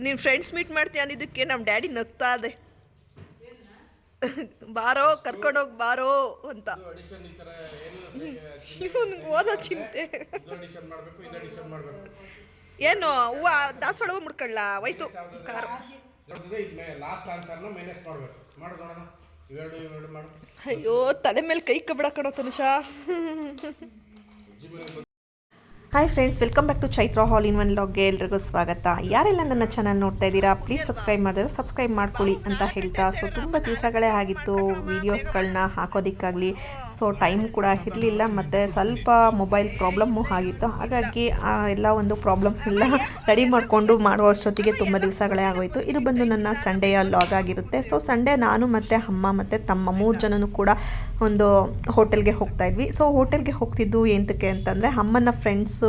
ನೀನು friends meet ಮಾಡ್ತೀಯ ಅಂದಿದ್ದಕ್ಕೆ ನಮ್ಮ ಡ್ಯಾಡಿ ನಗ್ತಾ ಇದೆ ಬಾರೋ ಕರ್ಕೊಂಡೋಗಿ ಬಾರೋ ಅಂತ. ಇವನಿಗೆ ಓದೋ ಚಿಂತೆ. ಏನು ಹೂವ ದಾಸವಾಳ ಹೂವು ಮುಡ್ಕೊಳ್ಳ? ಹೋಯ್ತು ಕಾರು. ಅಯ್ಯೋ ತಲೆ ಮೇಲೆ ಕೈ ಕಬ್ಬಿಡ ಕಣೋ Tanusha. Hi friends welcome back to Chaitra hall in one ಲಾಗ್ಗೆ ಎಲ್ರಿಗೂ ಸ್ವಾಗತ. ಯಾರೆಲ್ಲ ನನ್ನ ಚಾನಲ್ ನೋಡ್ತಾ ಇದ್ದೀರಾ ಪ್ಲೀಸ್ ಸಬ್ಸ್ಕ್ರೈಬ್ ಮಾಡಿದ್ರು ಸಬ್ಸ್ಕ್ರೈಬ್ ಮಾಡ್ಕೊಳ್ಳಿ ಅಂತ ಹೇಳ್ತಾ. ಸೊ ತುಂಬ ದಿವಸಗಳೇ ಆಗಿತ್ತು ವೀಡಿಯೋಸ್ಗಳನ್ನ ಹಾಕೋದಕ್ಕಾಗಲಿ. ಸೊ ಟೈಮ್ ಕೂಡ ಇರಲಿಲ್ಲ ಮತ್ತು ಸ್ವಲ್ಪ ಮೊಬೈಲ್ ಪ್ರಾಬ್ಲಮ್ಮು ಆಗಿತ್ತು. ಹಾಗಾಗಿ, ಆ, ಎಲ್ಲ ಒಂದು ಪ್ರಾಬ್ಲಮ್ಸ್ ಎಲ್ಲ ರೆಡಿ ಮಾಡಿಕೊಂಡು ಮಾಡುವಷ್ಟೊತ್ತಿಗೆ ತುಂಬ ದಿವಸಗಳೇ ಆಗೋಯಿತು. ಇದು ಬಂದು ನನ್ನ ಸಂಡೆಯ ಲಾಗ್ ಆಗಿರುತ್ತೆ. ಸೊ ಸಂಡೇ ನಾನು ಮತ್ತು ಅಮ್ಮ ಮತ್ತು ತಮ್ಮ ಮೂರು ಜನನು ಕೂಡ ಒಂದು ಹೋಟೆಲ್ಗೆ ಹೋಗ್ತಾ ಇದ್ವಿ. ಸೊ ಹೋಟೆಲ್ಗೆ ಹೋಗ್ತಿದ್ದು ಎಂತಕ್ಕೆ ಅಂತಂದರೆ ಅಮ್ಮನ ಫ್ರೆಂಡ್ಸು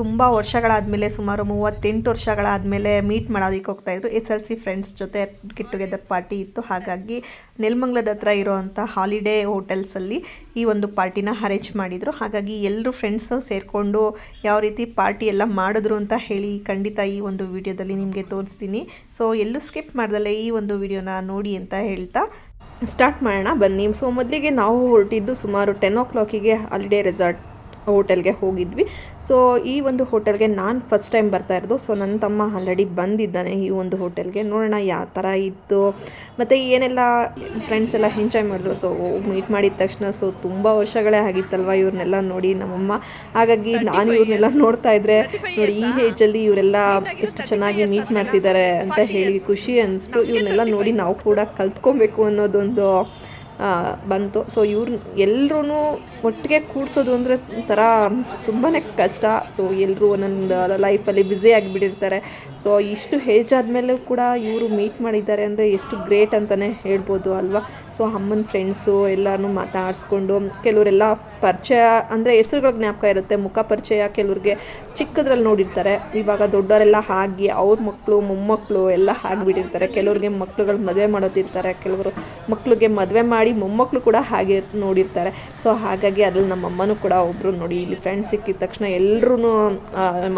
ತುಂಬ ವರ್ಷಗಳಾದಮೇಲೆ ಸುಮಾರು ಮೂವತ್ತೆಂಟು ವರ್ಷಗಳಾದಮೇಲೆ ಮೀಟ್ ಮಾಡೋದಕ್ಕೆ ಹೋಗ್ತಾಯಿದ್ರು ಎಸ್ ಎಲ್ ಸಿ ಫ್ರೆಂಡ್ಸ್ ಜೊತೆ ಗೆಟ್ ಟುಗೆದರ್ ಪಾರ್ಟಿ ಇತ್ತು. ಹಾಗಾಗಿ ನೆಲಮಂಗ್ಲದ ಹತ್ರ ಇರೋವಂಥ ಹಾಲಿಡೇ ಹೋಟೆಲ್ಸಲ್ಲಿ ಈ ಒಂದು ಪಾರ್ಟಿನ ಅರೇಂಜ್ ಮಾಡಿದರು. ಹಾಗಾಗಿ ಎಲ್ಲರೂ ಫ್ರೆಂಡ್ಸು ಸೇರಿಕೊಂಡು ಯಾವ ರೀತಿ ಪಾರ್ಟಿ ಎಲ್ಲ ಮಾಡಿದ್ರು ಅಂತ ಹೇಳಿ ಖಂಡಿತ ಈ ಒಂದು ವಿಡಿಯೋದಲ್ಲಿ ನಿಮಗೆ ತೋರಿಸ್ತೀನಿ. ಸೊ ಎಲ್ಲೂ ಸ್ಕಿಪ್ ಮಾಡ್ದಲ್ಲೇ ಈ ಒಂದು ವಿಡಿಯೋನ ನೋಡಿ ಅಂತ ಹೇಳ್ತಾ ಸ್ಟಾರ್ಟ್ ಮಾಡೋಣ. ಬನ್ನಿ. ಸೊ ಮೊದಲಿಗೆ ನಾವು ಹೊರಟಿದ್ದು ಸುಮಾರು ಟೆನ್ ಓ ಕ್ಲಾಕಿಗೆ ಹಾಲಿಡೇ ರೆಸಾರ್ಟ್ ಹೋಟೆಲ್ಗೆ ಹೋಗಿದ್ವಿ. ಸೊ ಈ ಒಂದು ಹೋಟೆಲ್ಗೆ ನಾನು ಫಸ್ಟ್ ಟೈಮ್ ಬರ್ತಾ ಇರೋದು. ಸೊ ನನ್ನ ತಮ್ಮ ಆಲ್ರೆಡಿ ಬಂದಿದ್ದಾನೆ ಈ ಒಂದು ಹೋಟೆಲ್ಗೆ. ನೋಡೋಣ ಯಾವ ಥರ ಇತ್ತು. ಮತ್ತು ಏನೆಲ್ಲ ಫ್ರೆಂಡ್ಸ್ ಎಲ್ಲ ಎಂಜಾಯ್ ಮಾಡಿದ್ರು. ಸೊ ಮೀಟ್ ಮಾಡಿದ ತಕ್ಷಣ ಸೊ ತುಂಬ ವರ್ಷಗಳೇ ಆಗಿತ್ತಲ್ವ ಇವ್ರನ್ನೆಲ್ಲ ನೋಡಿ ನಮ್ಮಮ್ಮ. ಹಾಗಾಗಿ ನಾನು ಇವ್ರನ್ನೆಲ್ಲ ನೋಡ್ತಾ ಇದ್ದರೆ ನೋಡಿ ಈ ಏಜಲ್ಲಿ ಇವರೆಲ್ಲ ಎಷ್ಟು ಚೆನ್ನಾಗಿ ಮೀಟ್ ಮಾಡ್ತಿದ್ದಾರೆ ಅಂತ ಹೇಳಿ ಖುಷಿ ಅನಿಸ್ತು. ಇವ್ರನ್ನೆಲ್ಲ ನೋಡಿ ನಾವು ಕೂಡ ಕಲ್ತ್ಕೊಬೇಕು ಅನ್ನೋದೊಂದು ಬಂತು. ಸೊ ಇವ್ರು ಎಲ್ಲರೂ ಒಟ್ಟಿಗೆ ಕೂಡಿಸೋದು ಅಂದರೆ ಒಂಥರ ತುಂಬಾ ಕಷ್ಟ. ಸೊ ಎಲ್ಲರೂ ಒಂದೊಂದು ಲೈಫಲ್ಲಿ ಬ್ಯುಸಿ ಆಗಿಬಿಟ್ಟಿರ್ತಾರೆ. ಸೊ ಇಷ್ಟು ಏಜ್ ಆದಮೇಲೂ ಕೂಡ ಇವರು ಮೀಟ್ ಮಾಡಿದ್ದಾರೆ ಅಂದರೆ ಎಷ್ಟು ಗ್ರೇಟ್ ಅಂತಲೇ ಹೇಳ್ಬೋದು ಅಲ್ವಾ? ಸೊ ಅಮ್ಮನ ಫ್ರೆಂಡ್ಸು ಎಲ್ಲರೂ ಮಾತಾಡಿಸ್ಕೊಂಡು ಕೆಲವರೆಲ್ಲ ಪರಿಚಯ, ಅಂದರೆ ಹೆಸರುಗಳ ಜ್ಞಾಪಕ ಇರುತ್ತೆ, ಮುಖ ಪರಿಚಯ ಕೆಲವ್ರಿಗೆ ಚಿಕ್ಕದ್ರಲ್ಲಿ ನೋಡಿರ್ತಾರೆ. ಇವಾಗ ದೊಡ್ಡವರೆಲ್ಲ ಆಗಿ ಅವ್ರ ಮಕ್ಕಳು ಮೊಮ್ಮಕ್ಕಳು ಎಲ್ಲ ಆಗಿಬಿಟ್ಟಿರ್ತಾರೆ ಕೆಲವ್ರಿಗೆ ಮಕ್ಳುಗಳು ಮದುವೆ ಮಾಡೋದಿರ್ತಾರೆ, ಕೆಲವರು ಮಕ್ಕಳಿಗೆ ಮದುವೆ ಮಾಡಿ ಮೊಮ್ಮಕ್ಕಳು ಕೂಡ ಹಾಗೆ ನೋಡಿರ್ತಾರೆ. ಸೊ ಹಾಗಾಗಿ ಅದ್ರಲ್ಲಿ ನಮ್ಮ ಅಮ್ಮನೂ ಕೂಡ ಒಬ್ಬರು ನೋಡಿ, ಇಲ್ಲಿ ಫ್ರೆಂಡ್ಸ್ ಸಿಕ್ಕಿದ ತಕ್ಷಣ ಎಲ್ಲರೂ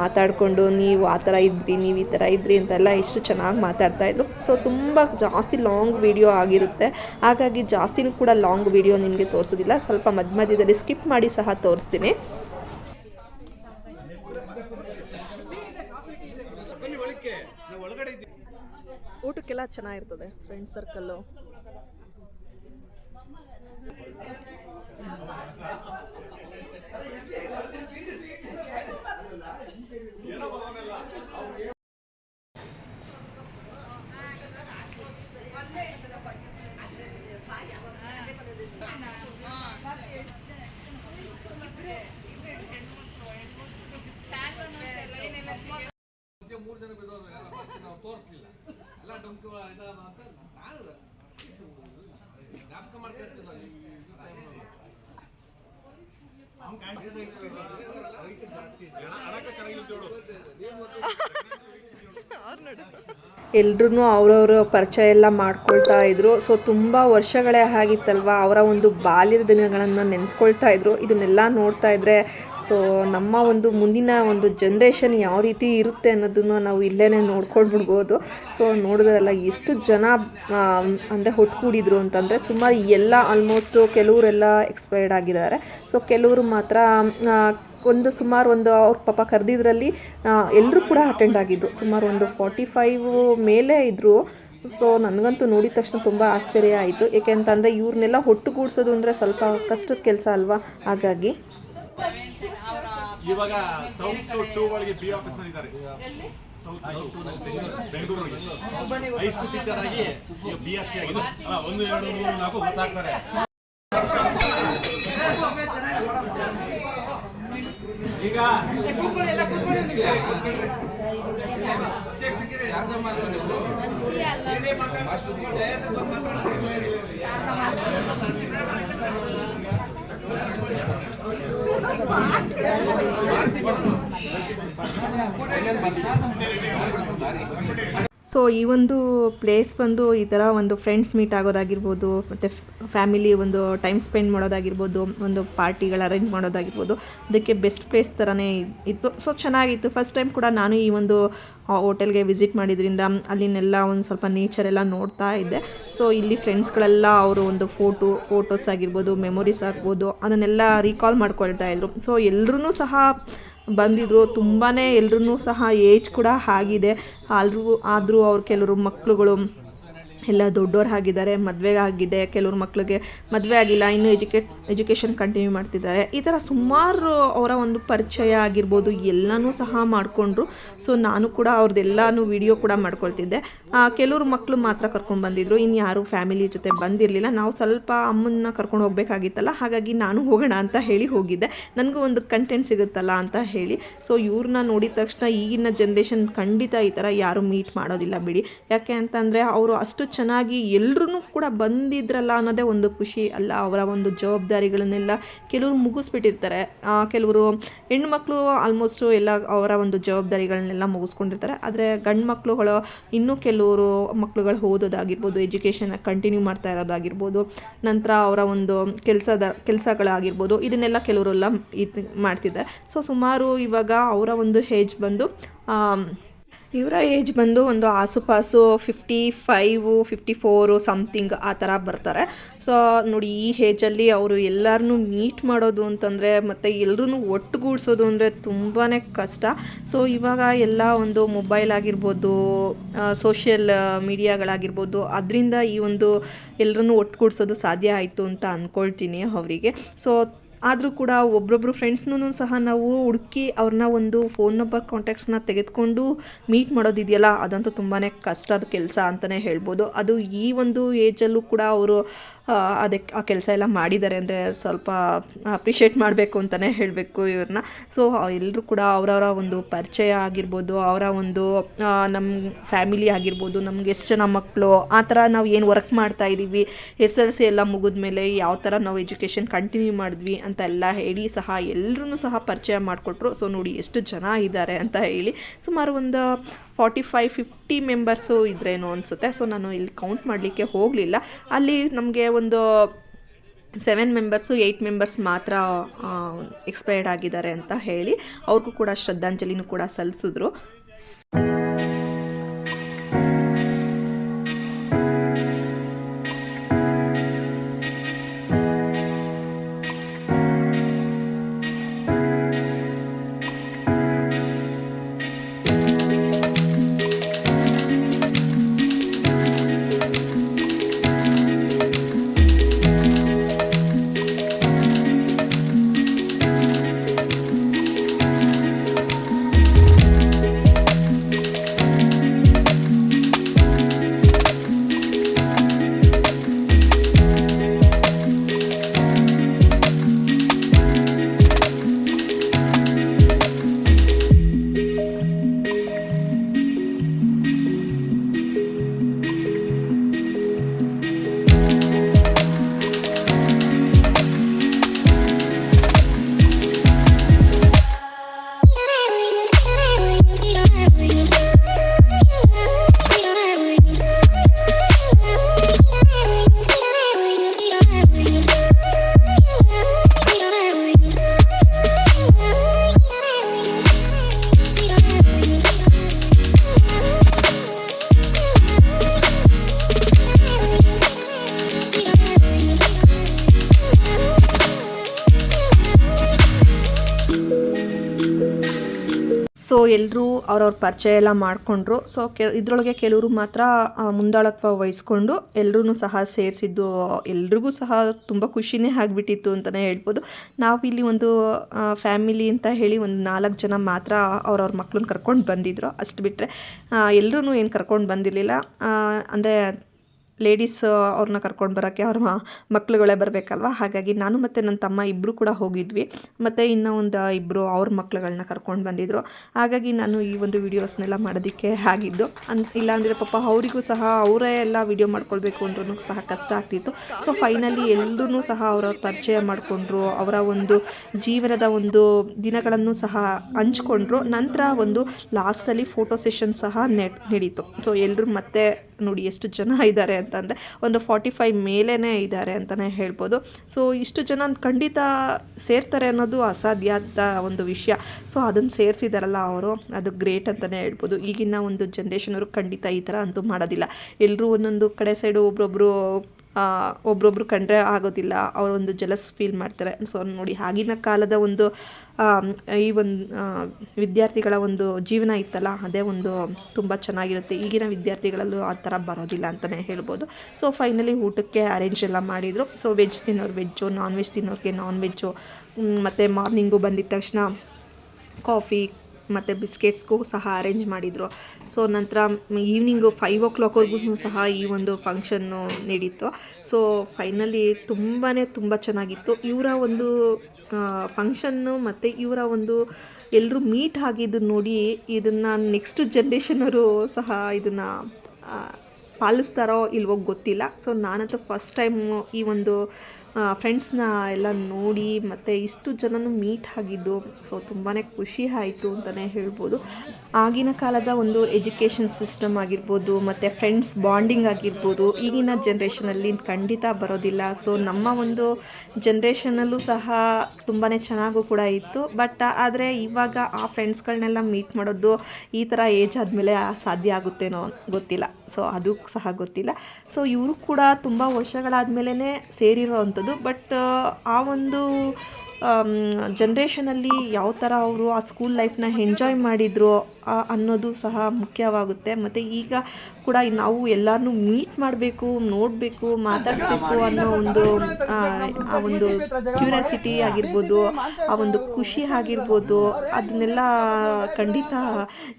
ಮಾತಾಡಿಕೊಂಡು ನೀವು ಆ ಥರ ಇದ್ರಿ, ನೀವು ಈ ಥರ ಇದ್ರಿ ಅಂತೆಲ್ಲ ಎಷ್ಟು ಚೆನ್ನಾಗಿ ಮಾತಾಡ್ತಾ ಇದ್ರು. ಸೊ ತುಂಬ ಜಾಸ್ತಿ ಲಾಂಗ್ ವಿಡಿಯೋ ಆಗಿರುತ್ತೆ. ಹಾಗಾಗಿ ಜಾಸ್ತಿನೂ ಕೂಡ ಲಾಂಗ್ ವಿಡಿಯೋ ನಿಮಗೆ ತೋರಿಸೋದಿಲ್ಲ. ಸ್ವಲ್ಪ ಮಧ್ಯ ಮಧ್ಯದಲ್ಲಿ ಸ್ಕಿಪ್ ಮಾಡಿ ಸಹ ತೋರಿಸ್ತೀನಿ. ಊಟಕ್ಕೆಲ್ಲ ಚೆನ್ನಾಗಿರ್ತದೆ ಫ್ರೆಂಡ್ ಸರ್ಕಲ್ಲು ಮೂರು ಜನ ಬಿದ್ದೋದ್ರು ನಾವು ತೋರಿಸ್ಲಿಲ್ಲ. ಎಲ್ಲ ಡೊಂಕು ಇದಾದ ಅಂತ ನಾನು ಜ್ಞಾಪಕ ಮಾಡ್ತಾ ನಾನು ಈ- ಇದು time ಅಲ್ಲಿ. ಎಲ್ರೂ ಅವ್ರವ್ರ ಪರಿಚಯ ಎಲ್ಲ ಮಾಡ್ಕೊಳ್ತಾ ಇದ್ರು. ಸೊ ತುಂಬ ವರ್ಷಗಳೇ ಆಗಿತ್ತಲ್ವ ಅವರ ಒಂದು ಬಾಲ್ಯದ ದಿನಗಳನ್ನು ನೆನೆಸ್ಕೊಳ್ತಾ ಇದ್ರು. ಇದನ್ನೆಲ್ಲ ನೋಡ್ತಾ ಇದ್ರೆ ಸೊ ನಮ್ಮ ಒಂದು ಮುಂದಿನ ಒಂದು ಜನ್ರೇಷನ್ ಯಾವ ರೀತಿ ಇರುತ್ತೆ ಅನ್ನೋದನ್ನು ನಾವು ಇಲ್ಲೇ ನೋಡ್ಕೊಂಡು ಬಿಡ್ಬೋದು ಸೊ ನೋಡಿದ್ರಲ್ಲ, ಎಷ್ಟು ಜನ ಅಂದರೆ ಹೊಟ್ಕೂಡಿದ್ರು ಅಂತಂದರೆ, ಸುಮಾರು ಎಲ್ಲ ಆಲ್ಮೋಸ್ಟು ಕೆಲವರೆಲ್ಲ ಎಕ್ಸ್ಪೈರ್ಡ್ ಆಗಿದ್ದಾರೆ. ಸೊ ಕೆಲವರು ಮಾತ್ರ ಒಂದು ಸುಮಾರು ಒಂದು ಅವ್ರ ಪಾಪ ಕರೆದಿದ್ರಲ್ಲಿ ಎಲ್ಲರೂ ಕೂಡ ಅಟೆಂಡ್ ಆಗಿದ್ದು. ಸುಮಾರು ಒಂದು ಫಾರ್ಟಿ ಫೈವ್ ಮೇಲೆ ಇದ್ದರು ಸೊ ನನಗಂತೂ ನೋಡಿದ ತಕ್ಷಣ ತುಂಬ ಆಶ್ಚರ್ಯ ಆಯಿತು. ಏಕೆಂತಂದರೆ ಇವ್ರನ್ನೆಲ್ಲ ಒಟ್ಟುಗೂಡಿಸೋದು ಅಂದರೆ ಸ್ವಲ್ಪ ಕಷ್ಟದ ಕೆಲಸ ಅಲ್ವಾ? ಹಾಗಾಗಿ. ಇವಾಗ ಹೈಸ್ಕೂಲ್ ಟೀಚರ್ ಆಗಿ ಬಿ ಎಸ್ ಸಿ ಆಗಿದೆ. ಒಂದು, ಎರಡು, ಮೂರು ಗೊತ್ತಾಗ್ತಾರೆ. ಸೊ ಈ ಒಂದು ಪ್ಲೇಸ್ ಬಂದು ಈ ಥರ ಒಂದು ಫ್ರೆಂಡ್ಸ್ ಮೀಟ್ ಆಗೋದಾಗಿರ್ಬೋದು, ಮತ್ತು ಫ್ಯಾಮಿಲಿ ಒಂದು ಟೈಮ್ ಸ್ಪೆಂಡ್ ಮಾಡೋದಾಗಿರ್ಬೋದು, ಒಂದು ಪಾರ್ಟಿಗಳು ಅರೇಂಜ್ ಮಾಡೋದಾಗಿರ್ಬೋದು, ಅದಕ್ಕೆ ಬೆಸ್ಟ್ ಪ್ಲೇಸ್ ಥರನೇ ಇತ್ತು. ಸೊ ಚೆನ್ನಾಗಿತ್ತು. ಫಸ್ಟ್ ಟೈಮ್ ಕೂಡ ನಾನು ಈ ಒಂದು ಹೋಟೆಲ್ಗೆ ವಿಸಿಟ್ ಮಾಡಿದ್ರಿಂದ ಅಲ್ಲಿನೆಲ್ಲ ಒಂದು ಸ್ವಲ್ಪ ನೇಚರ್ ಎಲ್ಲ ನೋಡ್ತಾ ಇದ್ದೆ. ಸೊ ಇಲ್ಲಿ ಫ್ರೆಂಡ್ಸ್ಗಳೆಲ್ಲ ಅವರು ಒಂದು ಫೋಟೋ ಫೋಟೋಸ್ ಆಗಿರ್ಬೋದು ಮೆಮೊರೀಸ್ ಆಗ್ಬೋದು, ಅದನ್ನೆಲ್ಲ ರೀಕಾಲ್ ಮಾಡ್ಕೊಳ್ತಾ ಇದ್ರು. ಸೊ ಎಲ್ಲರೂ ಸಹ ಬಂದಿದ್ರು. ತುಂಬಾ ಎಲ್ರೂ ಸಹ ಏಜ್ ಕೂಡ ಆಗಿದೆ. ಆಲ್ರೂ ಆದರೂ ಅವ್ರು ಕೆಲವರು ಮಕ್ಕಳುಗಳು ಎಲ್ಲ ದೊಡ್ಡವ್ರು ಆಗಿದ್ದಾರೆ ಮದುವೆ ಆಗಿದೆ, ಕೆಲವ್ರ ಮಕ್ಕಳಿಗೆ ಮದುವೆ ಆಗಿಲ್ಲ, ಇನ್ನೂ ಎಜುಕೇಟ್ ಎಜುಕೇಷನ್ ಕಂಟಿನ್ಯೂ ಮಾಡ್ತಿದ್ದಾರೆ. ಈ ಥರ ಸುಮಾರು ಅವರ ಒಂದು ಪರಿಚಯ ಆಗಿರ್ಬೋದು, ಎಲ್ಲನೂ ಸಹ ಮಾಡಿಕೊಂಡ್ರು. ಸೊ, ನಾನು ಕೂಡ ಅವ್ರದ್ದೆಲ್ಲನೂ ವಿಡಿಯೋ ಕೂಡ ಮಾಡ್ಕೊಳ್ತಿದ್ದೆ. ಕೆಲವರು ಮಕ್ಕಳು ಮಾತ್ರ ಕರ್ಕೊಂಡು ಬಂದಿದ್ರು. ಇನ್ನು ಯಾರು ಫ್ಯಾಮಿಲಿ ಜೊತೆ ಬಂದಿರಲಿಲ್ಲ. ನಾವು ಸ್ವಲ್ಪ ಅಮ್ಮನ್ನ ಕರ್ಕೊಂಡು ಹೋಗಬೇಕಾಗಿತ್ತಲ್ಲ, ಹಾಗಾಗಿ ನಾನು ಹೋಗೋಣ ಅಂತ ಹೇಳಿ ಹೋಗಿದ್ದೆ. ನನಗೂ ಒಂದು ಕಂಟೆಂಟ್ ಸಿಗುತ್ತಲ್ಲ ಅಂತ ಹೇಳಿ. ಸೊ ಇವ್ರನ್ನ ನೋಡಿದ ತಕ್ಷಣ ಈಗಿನ ಜನ್ರೇಷನ್ ಖಂಡಿತ ಈ ಥರ ಯಾರು ಮೀಟ್ ಮಾಡೋದಿಲ್ಲ ಬಿಡಿ. ಯಾಕೆ ಅಂತಂದರೆ, ಅವರು ಅಷ್ಟು ಚೆನ್ನಾಗಿ ಎಲ್ಲರೂ ಕೂಡ ಬಂದಿದ್ರಲ್ಲ ಅನ್ನೋದೇ ಒಂದು ಖುಷಿ ಅಲ್ಲ. ಅವರ ಒಂದು ಜವಾಬ್ದಾರಿಗಳನ್ನೆಲ್ಲ ಕೆಲವರು ಮುಗಿಸ್ಬಿಟ್ಟಿರ್ತಾರೆ. ಕೆಲವರು ಹೆಣ್ಮಕ್ಳು ಆಲ್ಮೋಸ್ಟು ಎಲ್ಲ ಅವರ ಒಂದು ಜವಾಬ್ದಾರಿಗಳನ್ನೆಲ್ಲ ಮುಗಿಸ್ಕೊಂಡಿರ್ತಾರೆ. ಆದರೆ ಗಂಡು ಮಕ್ಕಳುಗಳು ಇನ್ನೂ ಕೆಲವರು ಮಕ್ಕಳುಗಳು ಓದೋದಾಗಿರ್ಬೋದು ಎಜುಕೇಷನ್ ಕಂಟಿನ್ಯೂ ಮಾಡ್ತಾ ಇರೋದಾಗಿರ್ಬೋದು, ನಂತರ ಅವರ ಒಂದು ಕೆಲಸದ, ಕೆಲಸಗಳಾಗಿರ್ಬೋದು, ಇದನ್ನೆಲ್ಲ ಕೆಲವರೆಲ್ಲ ಇದು ಮಾಡ್ತಿದ್ದಾರೆ. ಸೊ ಸುಮಾರು ಇವಾಗ ಅವರ ಒಂದು ಏಜ್ ಬಂದು ಇವರ ಏಜ್ ಬಂದು ಒಂದು ಆಸುಪಾಸು fifty five fifty four something ಆ ಥರ ಬರ್ತಾರೆ. ಸೊ ನೋಡಿ, ಈ ಏಜಲ್ಲಿ ಅವರು ಎಲ್ಲರನ್ನೂ ಮೀಟ್ ಮಾಡೋದು ಅಂತಂದರೆ, ಮತ್ತು ಎಲ್ಲರೂ ಒಟ್ಟುಗೂಡಿಸೋದು ಅಂದರೆ ತುಂಬಾ ಕಷ್ಟ. ಸೊ ಇವಾಗ ಎಲ್ಲ ಒಂದು ಮೊಬೈಲ್ ಆಗಿರ್ಬೋದು ಸೋಷಿಯಲ್ ಮೀಡಿಯಾಗಳಾಗಿರ್ಬೋದು ಅದರಿಂದ ಈ ಒಂದು ಎಲ್ಲರನ್ನೂ ಒಟ್ಟುಗೂಡಿಸೋದು ಸಾಧ್ಯ ಆಯಿತು ಅಂತ ಅಂದ್ಕೊಳ್ತೀನಿ ಅವರಿಗೆ. ಸೊ ಆದರೂ ಕೂಡ ಒಬ್ಬೊಬ್ಬರು ಫ್ರೆಂಡ್ಸ್ನೂ ಸಹ ನಾವು ಹುಡುಕಿ ಅವ್ರನ್ನ ಒಂದು ಫೋನ್ ನಂಬರ್ ಕಾಂಟ್ಯಾಕ್ಟ್ಸ್ನ ತೆಗೆದುಕೊಂಡು ಮೀಟ್ ಮಾಡೋದಿದೆಯಲ್ಲ, ಅದಂತೂ ತುಂಬಾ ಕಷ್ಟದ ಕೆಲಸ ಅಂತಲೇ ಹೇಳ್ಬೋದು. ಅದು ಈ ಒಂದು ಏಜಲ್ಲೂ ಕೂಡ ಅವರು ಅದಕ್ಕೆ ಆ ಕೆಲಸ ಎಲ್ಲ ಮಾಡಿದ್ದಾರೆ ಅಂದರೆ ಸ್ವಲ್ಪ ಅಪ್ರಿಷಿಯೇಟ್ ಮಾಡಬೇಕು ಅಂತಲೇ ಹೇಳಬೇಕು ಇವ್ರನ್ನ ಸೊ ಎಲ್ಲರೂ ಕೂಡ ಅವರವರ ಒಂದು ಪರಿಚಯ ಆಗಿರ್ಬೋದು, ಅವರ ಒಂದು ನಮ್ಮ ಫ್ಯಾಮಿಲಿ ಆಗಿರ್ಬೋದು, ನಮ್ಗೆ ಎಷ್ಟು ಜನ ಮಕ್ಕಳು ಆ ಥರ ನಾವು ಏನು ವರ್ಕ್ ಮಾಡ್ತಾ ಇದ್ದೀವಿ ಎಸ್ ಎಲ್ ಸಿ ಎಲ್ಲ ಮುಗಿದ್ಮೇಲೆ ಯಾವ ಥರ ನಾವು ಎಜುಕೇಷನ್ ಕಂಟಿನ್ಯೂ ಮಾಡಿದ್ವಿ ಅಂತ ಎಲ್ಲ ಹೇಳಿ ಸಹ ಎಲ್ಲರೂ ಸಹ ಪರಿಚಯ ಮಾಡಿಕೊಟ್ರು. ಸೊ ನೋಡಿ ಎಷ್ಟು ಜನ ಇದ್ದಾರೆ ಅಂತ ಹೇಳಿ. ಸುಮಾರು ಒಂದು ಫಾರ್ಟಿ ಫೈವ್ ಫಿಫ್ಟಿ ಮೆಂಬರ್ಸು ಇದ್ರೇನೋ ಅನಿಸುತ್ತೆ. ಸೊ ನಾನು ಇಲ್ಲಿ ಕೌಂಟ್ ಮಾಡಲಿಕ್ಕೆ ಹೋಗಲಿಲ್ಲ. ಅಲ್ಲಿ ನಮಗೆ ಒಂದು ಸೆವೆನ್ ಮೆಂಬರ್ಸು ಏಯ್ಟ್ ಮೆಂಬರ್ಸ್ ಮಾತ್ರ ಎಕ್ಸ್ಪೈರ್ಡ್ ಆಗಿದ್ದಾರೆ ಅಂತ ಹೇಳಿ. ಅವ್ರಿಗೂ ಕೂಡ ಶ್ರದ್ಧಾಂಜಲಿನೂ ಕೂಡ ಸಲ್ಲಿಸಿದ್ರು. ಎಲ್ಲರೂ ಅವ್ರವ್ರ ಪರಿಚಯ ಎಲ್ಲ ಮಾಡಿಕೊಂಡ್ರು. ಸೊ ಕೆ, ಇದರೊಳಗೆ ಕೆಲವರು ಮಾತ್ರ ಮುಂದಾಳತ್ವ ವಹಿಸ್ಕೊಂಡು ಎಲ್ಲರೂ ಸಹ ಸೇರಿಸಿದ್ದು, ಎಲ್ರಿಗೂ ಸಹ ತುಂಬ ಖುಷಿನೇ ಆಗಿಬಿಟ್ಟಿತ್ತು ಅಂತಲೇ ಹೇಳ್ಬೋದು. ನಾವಿಲ್ಲಿ ಒಂದು ಫ್ಯಾಮಿಲಿ ಅಂತ ಹೇಳಿ ಒಂದು ನಾಲ್ಕು ಜನ ಮಾತ್ರ ಅವ್ರವ್ರ ಮಕ್ಕಳನ್ನ ಕರ್ಕೊಂಡು ಬಂದಿದ್ರು. ಅಷ್ಟು ಬಿಟ್ಟರೆ ಎಲ್ಲರೂ ಏನು ಕರ್ಕೊಂಡು ಬಂದಿರಲಿಲ್ಲ. ಅಂದರೆ ಲೇಡೀಸ್ ಅವ್ರನ್ನ ಕರ್ಕೊಂಡು ಬರೋಕ್ಕೆ ಅವ್ರ ಮಕ್ಳುಗಳೇ ಬರಬೇಕಲ್ವ? ಹಾಗಾಗಿ ನಾನು ಮತ್ತು ನನ್ನ ತಮ್ಮ ಇಬ್ಬರು ಕೂಡ ಹೋಗಿದ್ವಿ. ಮತ್ತು ಇನ್ನೂ ಒಂದು ಇಬ್ಬರು ಅವ್ರ ಮಕ್ಳುಗಳನ್ನ ಕರ್ಕೊಂಡು ಬಂದಿದ್ದರು ಹಾಗಾಗಿ ನಾನು ಈ ಒಂದು ವೀಡಿಯೋಸ್ನೆಲ್ಲ ಮಾಡೋದಕ್ಕೆ ಆಗಿದ್ದು. ಅನ್, ಇಲ್ಲಾಂದರೆ ಪಾಪ ಅವರಿಗೂ ಸಹ ಅವರೇ ಎಲ್ಲ ವೀಡಿಯೋ ಮಾಡ್ಕೊಳ್ಬೇಕು ಅಂದ್ರೂ ಸಹ ಕಷ್ಟ ಆಗ್ತಿತ್ತು. ಸೊ ಫೈನಲಿ ಎಲ್ಲರೂ ಸಹ ಅವರವ್ರ ಪರಿಚಯ ಮಾಡಿಕೊಂಡ್ರು. ಅವರ ಒಂದು ಜೀವನದ ಒಂದು ದಿನಗಳನ್ನು ಸಹ ಹಂಚ್ಕೊಂಡ್ರು. ನಂತರ ಒಂದು ಲಾಸ್ಟಲ್ಲಿ ಫೋಟೋ ಸೆಷನ್ ಸಹ ನೆಟ್ ನಡೀತು. ಸೊ ಎಲ್ಲರೂ ಮತ್ತೆ ನೋಡಿ ಎಷ್ಟು ಜನ ಇದ್ದಾರೆ ಅಂತಂದರೆ ಒಂದು ಫಾರ್ಟಿ ಫೈವ್ ಮೇಲೇ ಇದ್ದಾರೆ ಅಂತಲೇ ಹೇಳ್ಬೋದು. ಸೊ ಇಷ್ಟು ಜನ ಖಂಡಿತ ಸೇರ್ತಾರೆ ಅನ್ನೋದು ಅಂತ ಒಂದು ವಿಷಯ. ಸೊ ಅದನ್ನು ಸೇರಿಸಿದಾರಲ್ಲ ಅವರು, ಅದು ಗ್ರೇಟ್ ಅಂತಲೇ ಹೇಳ್ಬೋದು. ಈಗಿನ ಒಂದು ಜನ್ರೇಷನವರು ಖಂಡಿತ ಈ ಥರ ಅಂತೂ ಮಾಡೋದಿಲ್ಲ. ಎಲ್ಲರೂ ಒಂದೊಂದು ಕಡೆ ಸೈಡು ಒಬ್ರೊಬ್ಬರು ಒಬ್ರೊಬ್ರು ಕಂಡ್ರೆ ಆಗೋದಿಲ್ಲ. ಅವರೊಂದು ಜಲಸ್ ಫೀಲ್ ಮಾಡ್ತಾರೆ. ಸೊ ನೋಡಿ, ಆಗಿನ ಕಾಲದ ಒಂದು ಈ ಒಂದು ವಿದ್ಯಾರ್ಥಿಗಳ ಒಂದು ಜೀವನ ಇತ್ತಲ್ಲ, ಅದೇ ಒಂದು ತುಂಬ ಚೆನ್ನಾಗಿರುತ್ತೆ. ಈಗಿನ ವಿದ್ಯಾರ್ಥಿಗಳಲ್ಲೂ ಆ ಥರ ಬರೋದಿಲ್ಲ ಅಂತಲೇ ಹೇಳ್ಬೋದು. ಸೊ ಫೈನಲಿ ಊಟಕ್ಕೆ ಅರೇಂಜ್ ಎಲ್ಲ ಮಾಡಿದರು. ಸೊ ವೆಜ್ ತಿನ್ನೋರು ವೆಜ್ಜು ನಾನ್ ವೆಜ್ ತಿನ್ನೋರಿಗೆ ನಾನ್ ವೆಜ್ಜು ಮತ್ತು ಮಾರ್ನಿಂಗು ಬಂದಿದ್ದ ತಕ್ಷಣ ಕಾಫಿ ಮತ್ತು ಬಿಸ್ಕೆಟ್ಸ್ಗೂ ಸಹ ಅರೇಂಜ್ ಮಾಡಿದರು. ಸೊ, ನಂತರ ಈವ್ನಿಂಗು ಫೈವ್ ಓ ಕ್ಲಾಕ್ವರೆಗೂ ಸಹ ಈ ಒಂದು ಫಂಕ್ಷನ್ನು ನಡೀತು. ಸೊ, ಫೈನಲಿ ತುಂಬಾ ತುಂಬ ಚೆನ್ನಾಗಿತ್ತು. ಇವರ ಒಂದು ಫಂಕ್ಷನ್ನು ಮತ್ತು ಇವರ ಒಂದು ಎಲ್ಲರೂ ಮೀಟ್ ಆಗಿದ್ದು ನೋಡಿ ಇದನ್ನು ನೆಕ್ಸ್ಟ್ ಜನ್ರೇಷನವರು ಸಹ ಇದನ್ನು ಪಾಲಿಸ್ತಾರೋ ಇಲ್ವೋ ಗೊತ್ತಿಲ್ಲ. ಸೊ, ನಾನಂತೂ ಫಸ್ಟ್ ಟೈಮು ಈ ಒಂದು ಫ್ರೆಂಡ್ಸ್ನ ಎಲ್ಲ ನೋಡಿ ಮತ್ತು ಇಷ್ಟು ಜನನು ಮೀಟ್ ಆಗಿದ್ದು ಸೊ ತುಂಬಾ ಖುಷಿ ಆಯಿತು ಅಂತಲೇ ಹೇಳ್ಬೋದು. ಆಗಿನ ಕಾಲದ ಒಂದು ಎಜುಕೇಷನ್ ಸಿಸ್ಟಮ್ ಆಗಿರ್ಬೋದು, ಮತ್ತು ಫ್ರೆಂಡ್ಸ್ ಬಾಂಡಿಂಗ್ ಆಗಿರ್ಬೋದು, ಈಗಿನ ಜನ್ರೇಷನಲ್ಲಿ ಖಂಡಿತ ಬರೋದಿಲ್ಲ. ಸೊ ನಮ್ಮ ಒಂದು ಜನ್ರೇಷನಲ್ಲೂ ಸಹ ತುಂಬಾ ಚೆನ್ನಾಗೂ ಕೂಡ ಇತ್ತು. ಬಟ್ ಆದರೆ ಇವಾಗ ಆ ಫ್ರೆಂಡ್ಸ್ಗಳನ್ನೆಲ್ಲ ಮೀಟ್ ಮಾಡೋದು ಈ ಥರ ಏಜ್ ಆದಮೇಲೆ ಸಾಧ್ಯ ಆಗುತ್ತೇನೋ ಗೊತ್ತಿಲ್ಲ. ಸೊ ಅದು ಸಹ ಗೊತ್ತಿಲ್ಲ. ಸೊ ಇವರು ಕೂಡ ತುಂಬ ವರ್ಷಗಳಾದಮೇಲೆ ಸೇರಿರೋ ಬಟ್ ಆ ಒಂದು ಜನ್ರೇಷನಲ್ಲಿ ಯಾವ ಥರ ಅವರು ಆ ಸ್ಕೂಲ್ ಲೈಫ್ನ ಎಂಜಾಯ್ ಮಾಡಿದ್ರು ಅನ್ನೋದು ಸಹ ಮುಖ್ಯವಾಗುತ್ತೆ. ಮತ್ತು ಈಗ ಕೂಡ ನಾವು ಎಲ್ಲರನ್ನೂ ಮೀಟ್ ಮಾಡಬೇಕು ನೋಡಬೇಕು ಮಾತಾಡಿಸ್ಬೇಕು ಅನ್ನೋ ಒಂದು ಆ, ಒಂದು ಕ್ಯೂರಿಯಾಸಿಟಿ ಆಗಿರ್ಬೋದು ಆ ಒಂದು ಖುಷಿ ಆಗಿರ್ಬೋದು ಅದನ್ನೆಲ್ಲ ಖಂಡಿತ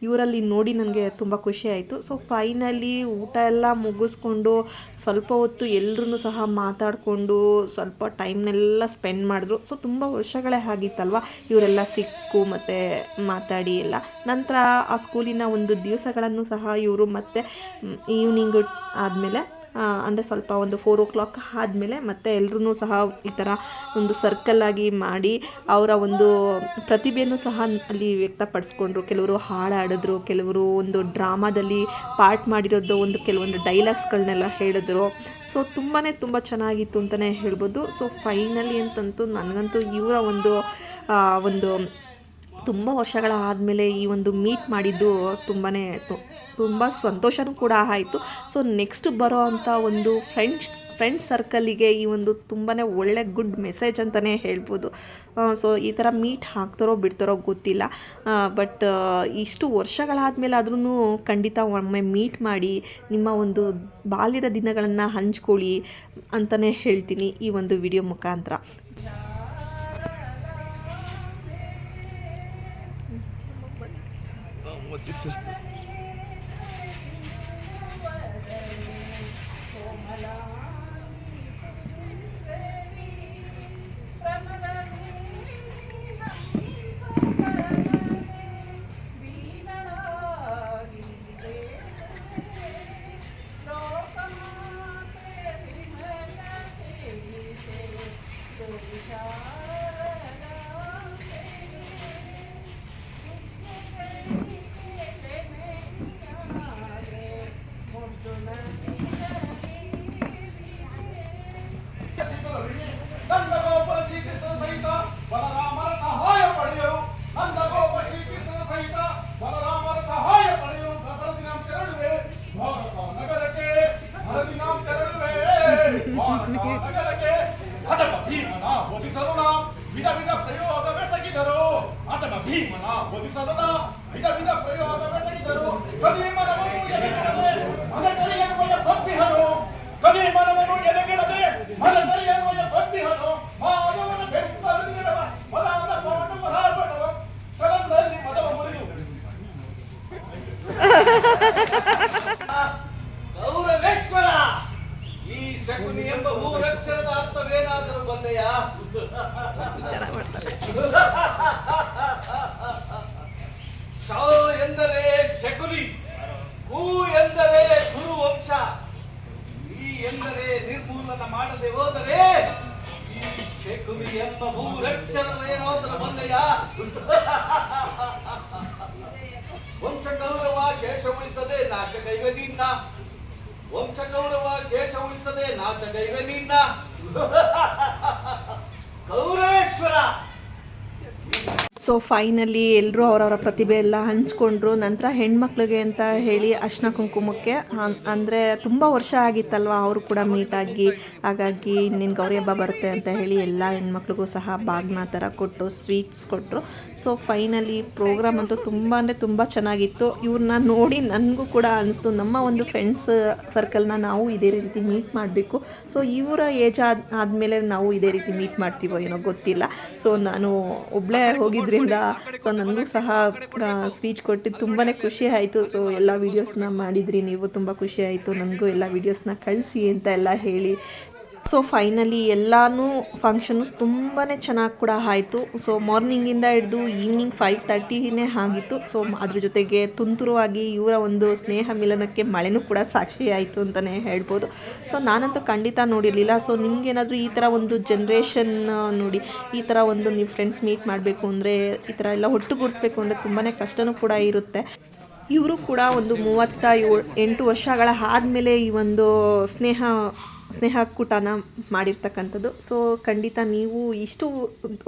ಇವರಲ್ಲಿ ನೋಡಿ ನನಗೆ ತುಂಬ ಖುಷಿ ಆಯಿತು. ಸೊ ಫೈನಲಿ ಊಟ ಎಲ್ಲ ಮುಗಿಸ್ಕೊಂಡು ಸ್ವಲ್ಪ ಹೊತ್ತು ಎಲ್ಲರೂ ಸಹ ಮಾತಾಡಿಕೊಂಡು ಸ್ವಲ್ಪ ಟೈಮ್ನೆಲ್ಲ ಸ್ಪೆಂಡ್ ಮಾಡಿದ್ರು. ಸೊ ತುಂಬ ವರ್ಷಗಳೇ ಆಗಿತ್ತಲ್ವ ಇವರೆಲ್ಲ ಸಿಕ್ಕು ಮತ್ತು ಮಾತಾಡಿ ಎಲ್ಲ. ನಂತರ ಆ ಸ್ಕೂಲಿನ ಒಂದು ದಿವಸಗಳನ್ನು ಸಹ ಇವರು ಮತ್ತೆ ಈವ್ನಿಂಗ್ ಆದಮೇಲೆ ಅಂದರೆ ಸ್ವಲ್ಪ ಒಂದು ಫೋರ್ ಓ ಕ್ಲಾಕ್ ಆದಮೇಲೆ ಮತ್ತೆ ಎಲ್ಲರೂ ಸಹ ಈ ಥರ ಒಂದು ಸರ್ಕಲ್ ಆಗಿ ಮಾಡಿ ಅವರ ಒಂದು ಪ್ರತಿಭೆಯನ್ನು ಸಹ ಅಲ್ಲಿ ವ್ಯಕ್ತಪಡಿಸ್ಕೊಂಡ್ರು. ಕೆಲವರು ಹಾಡಾಡಿದ್ರು, ಕೆಲವರು ಒಂದು ಡ್ರಾಮಾದಲ್ಲಿ ಪಾರ್ಟ್ ಮಾಡಿರೋದು ಒಂದು ಕೆಲವೊಂದು ಡೈಲಾಗ್ಸ್ಗಳನ್ನೆಲ್ಲ ಹೇಳಿದ್ರು. ಸೊ ತುಂಬಾ ತುಂಬ ಚೆನ್ನಾಗಿತ್ತು ಅಂತಲೇ ಹೇಳ್ಬೋದು. ಸೊ ಫೈನಲಿ ಅಂತಂತೂ ನನಗಂತೂ ಇವರ ಒಂದು ಒಂದು ತುಂಬ ವರ್ಷಗಳ ಆದಮೇಲೆ ಈ ಒಂದು ಮೀಟ್ ಮಾಡಿದ್ದು ತುಂಬಾ ತುಂಬ ಸಂತೋಷನೂ ಕೂಡ ಆಯಿತು. ಸೊ ನೆಕ್ಸ್ಟ್ ಬರೋ ಅಂಥ ಒಂದು ಫ್ರೆಂಡ್ಸ್ ಫ್ರೆಂಡ್ಸ್ ಸರ್ಕಲ್ಲಿಗೆ ಈ ಒಂದು ತುಂಬಾ ಒಳ್ಳೆ ಗುಡ್ ಮೆಸೇಜ್ ಅಂತಲೇ ಹೇಳ್ಬೋದು. ಸೊ ಈ ಥರ ಮೀಟ್ ಹಾಕ್ತಾರೋ ಬಿಡ್ತಾರೋ ಗೊತ್ತಿಲ್ಲ. ಬಟ್ ಇಷ್ಟು ವರ್ಷಗಳಾದಮೇಲೆ ಆದ್ರೂ ಖಂಡಿತ ಒಮ್ಮೆ ಮೀಟ್ ಮಾಡಿ, ನಿಮ್ಮ ಒಂದು ಬಾಲ್ಯದ ದಿನಗಳನ್ನು ಹಂಚ್ಕೊಳ್ಳಿ ಅಂತಲೇ ಹೇಳ್ತೀನಿ ಈ ಒಂದು ವಿಡಿಯೋ ಮುಖಾಂತರ. министерстве. ಬಂದೆಯಾ ಅರ್ಥವೇನಾದರೂ ಬಂದೆಯಾ? ಶ ಎಂದರೆ ಶಕುಲಿ ಕು ಎಂದರೆ ಗುರು ವಂಶ. ಈ ಎಂದರೆ ನಿರ್ಮೂಲನ ಮಾಡದೆ ಹೋದರೆ ಈ ಶಕುಲಿ ಎಂಬ ಮೂರಕ್ಷರವೇನಾದರೂ ಬಂದೆಯ? ವಂಶ ಗೌರವ ಶೇಷ ಉಳಿಸದೆ ನಾಶ ನಿನ್ನ ವಂಶ ಕೌರವ ಶೇಷ ಉಳಿಸದೆ ನಾಶ ಕೈವೆ ನಿನ್ನ. ಗೌರವೇಶ್ವರ! ಸೊ ಫೈನಲಿ ಎಲ್ಲರೂ ಅವರವರ ಪ್ರತಿಭೆ ಎಲ್ಲ ಹಂಚ್ಕೊಂಡ್ರು. ನಂತರ ಹೆಣ್ಮಕ್ಳಿಗೆ ಅಂತ ಹೇಳಿ ಅರ್ಶಿನ ಕುಂಕುಮಕ್ಕೆ ಅಂದರೆ ತುಂಬ ವರ್ಷ ಆಗಿತ್ತಲ್ವ ಅವರು ಕೂಡ ಮೀಟ್ ಆಗಿ. ಹಾಗಾಗಿ ನಿನ್ನ ಗೌರಿ ಹಬ್ಬ ಬರುತ್ತೆ ಅಂತ ಹೇಳಿ ಎಲ್ಲ ಹೆಣ್ಮಕ್ಳಿಗೂ ಸಹ ಬಾಗ್ನ ಥರ ಕೊಟ್ಟು ಸ್ವೀಟ್ಸ್ ಕೊಟ್ಟರು ಸೊ ಫೈನಲಿ ಪ್ರೋಗ್ರಾಮ್ ಅಂತೂ ತುಂಬ ಅಂದರೆ ತುಂಬ ಚೆನ್ನಾಗಿತ್ತು. ಇವ್ರನ್ನ ನೋಡಿ ನನಗೂ ಕೂಡ ಅನಿಸ್ತು. ನಮ್ಮ ಒಂದು ಫ್ರೆಂಡ್ಸ್ ಸರ್ಕಲ್ನ ನಾವು ಇದೇ ರೀತಿ ಮೀಟ್ ಮಾಡಬೇಕು. ಸೊ ಇವರ ಏಜ್ ಆದ, ಆದಮೇಲೆ ನಾವು ಇದೇ ರೀತಿ ಮೀಟ್ ಮಾಡ್ತೀವೋ ಏನೋ ಗೊತ್ತಿಲ್ಲ. ಸೊ ನಾನು ಒಬ್ಬಳೇ ಹೋಗಿದ್ರಿಂದ ಸೊ ನನಗೂ ಸಹ ಸ್ವೀಟ್ ಕೊಟ್ಟು ತುಂಬಾ ಖುಷಿ ಆಯಿತು. ಸೊ ಎಲ್ಲ ವೀಡಿಯೋಸ್ನ ಮಾಡಿದ್ರಿ ನೀವು, ತುಂಬ ಖುಷಿ ಆಯಿತು. ನನಗೂ ಎಲ್ಲ ವೀಡಿಯೋಸ್ನ ಕಳಿಸಿ ಅಂತ ಎಲ್ಲ ಹೇಳಿ. ಸೊ ಫೈನಲಿ ಎಲ್ಲನೂ ಫಂಕ್ಷನ್ನು ತುಂಬಾ ಚೆನ್ನಾಗಿ ಕೂಡ ಆಯಿತು. ಸೊ ಮಾರ್ನಿಂಗಿಂದ ಹಿಡಿದು ಈವ್ನಿಂಗ್ ಫೈವ್ ತರ್ಟಿನೇ ಆಗಿತ್ತು. ಸೊ ಅದ್ರ ಜೊತೆಗೆ ತುಂತುರುವಾಗಿ ಇವರ ಒಂದು ಸ್ನೇಹ ಮಿಲನಕ್ಕೆ ಮಳೆನೂ ಕೂಡ ಸಾಕ್ಷಿ ಆಯಿತು ಅಂತಲೇ ಹೇಳ್ಬೋದು. ಸೊ ನಾನಂತೂ ಖಂಡಿತ ನೋಡಿರಲಿಲ್ಲ. ಸೊ ನಿಮಗೇನಾದರೂ ಈ ಥರ ಒಂದು ಜನ್ರೇಷನ್ ನೋಡಿ, ಈ ಥರ ಒಂದು ನೀವು ಫ್ರೆಂಡ್ಸ್ ಮೀಟ್ ಮಾಡಬೇಕು ಅಂದರೆ ಈ ಥರ ಎಲ್ಲ ಒಟ್ಟುಗೂಡಿಸ್ಬೇಕು ಅಂದರೆ ತುಂಬಾ ಕಷ್ಟನೂ ಕೂಡ ಇರುತ್ತೆ. ಇವರು ಕೂಡ ಒಂದು ಮೂವತ್ತ ಏಳು ಎಂಟು ವರ್ಷಗಳ ಆದಮೇಲೆ ಈ ಒಂದು ಸ್ನೇಹ ಸ್ನೇಹ ಕೂಟನ ಮಾಡಿರ್ತಕ್ಕಂಥದ್ದು. ಸೊ ಖಂಡಿತ ನೀವು ಇಷ್ಟು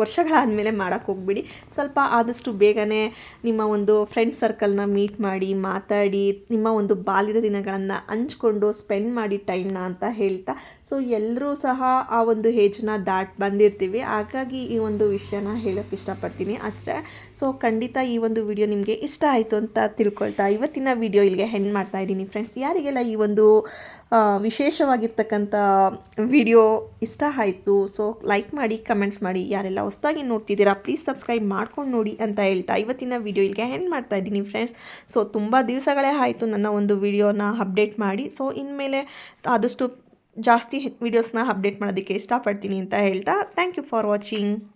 ವರ್ಷಗಳಾದಮೇಲೆ ಮಾಡೋಕ್ಕೆ ಹೋಗ್ಬಿಡಿ. ಸ್ವಲ್ಪ ಆದಷ್ಟು ಬೇಗನೆ ನಿಮ್ಮ ಒಂದು ಫ್ರೆಂಡ್ ಸರ್ಕಲ್ನ ಮೀಟ್ ಮಾಡಿ, ಮಾತಾಡಿ, ನಿಮ್ಮ ಒಂದು ಬಾಲ್ಯದ ದಿನಗಳನ್ನು ಹಂಚ್ಕೊಂಡು ಸ್ಪೆಂಡ್ ಮಾಡಿ ಟೈಮ್ನ ಅಂತ ಹೇಳ್ತಾ. ಸೊ ಎಲ್ಲರೂ ಸಹ ಆ ಒಂದು ಏಜ್ನ ದಾಟ್ ಬಂದಿರ್ತೀವಿ. ಹಾಗಾಗಿ ಈ ಒಂದು ವಿಷಯನ ಹೇಳೋಕ್ಕೆ ಇಷ್ಟಪಡ್ತೀನಿ ಅಷ್ಟೇ. ಸೊ ಖಂಡಿತ ಈ ಒಂದು ವಿಡಿಯೋ ನಿಮಗೆ ಇಷ್ಟ ಆಯಿತು ಅಂತ ತಿಳ್ಕೊಳ್ತಾ ಇವತ್ತಿನ ವಿಡಿಯೋ ಇಲ್ಲಿಗೆ ಹೆಣ್ಣು ಮಾಡ್ತಾ ಇದ್ದೀನಿ ಫ್ರೆಂಡ್ಸ್ ಯಾರಿಗೆಲ್ಲ ಈ ಒಂದು ವಿಶೇಷವಾಗಿರ್ತಕ್ಕಂಥ ವಿಡಿಯೋ ಇಷ್ಟ ಆಯಿತು ಸೊ ಲೈಕ್ ಮಾಡಿ ಕಮೆಂಟ್ಸ್ ಮಾಡಿ, ಯಾರೆಲ್ಲ ಹೊಸದಾಗಿ ನೋಡ್ತಿದ್ದೀರಾ ಪ್ಲೀಸ್ ಸಬ್ಸ್ಕ್ರೈಬ್ ಮಾಡ್ಕೊಂಡು ನೋಡಿ ಅಂತ ಹೇಳ್ತಾ ಇವತ್ತಿನ ವಿಡಿಯೋ ಇಲ್ಲಿಗೆ ಹೆಂಡ್ ಮಾಡ್ತಾ ಇದ್ದೀನಿ ಫ್ರೆಂಡ್ಸ್ ಸೊ ತುಂಬ ದಿವಸಗಳೇ ಆಯಿತು ನನ್ನ ಒಂದು ವಿಡಿಯೋನ ಅಪ್ಡೇಟ್ ಮಾಡಿ ಸೊ ಇನ್ಮೇಲೆ ಆದಷ್ಟು ಜಾಸ್ತಿ ವಿಡಿಯೋಸ್ನ ಅಪ್ಡೇಟ್ ಮಾಡೋದಕ್ಕೆ ಇಷ್ಟಪಡ್ತೀನಿ ಅಂತ ಹೇಳ್ತಾ ಥ್ಯಾಂಕ್ ಯು ಫಾರ್ ವಾಚಿಂಗ್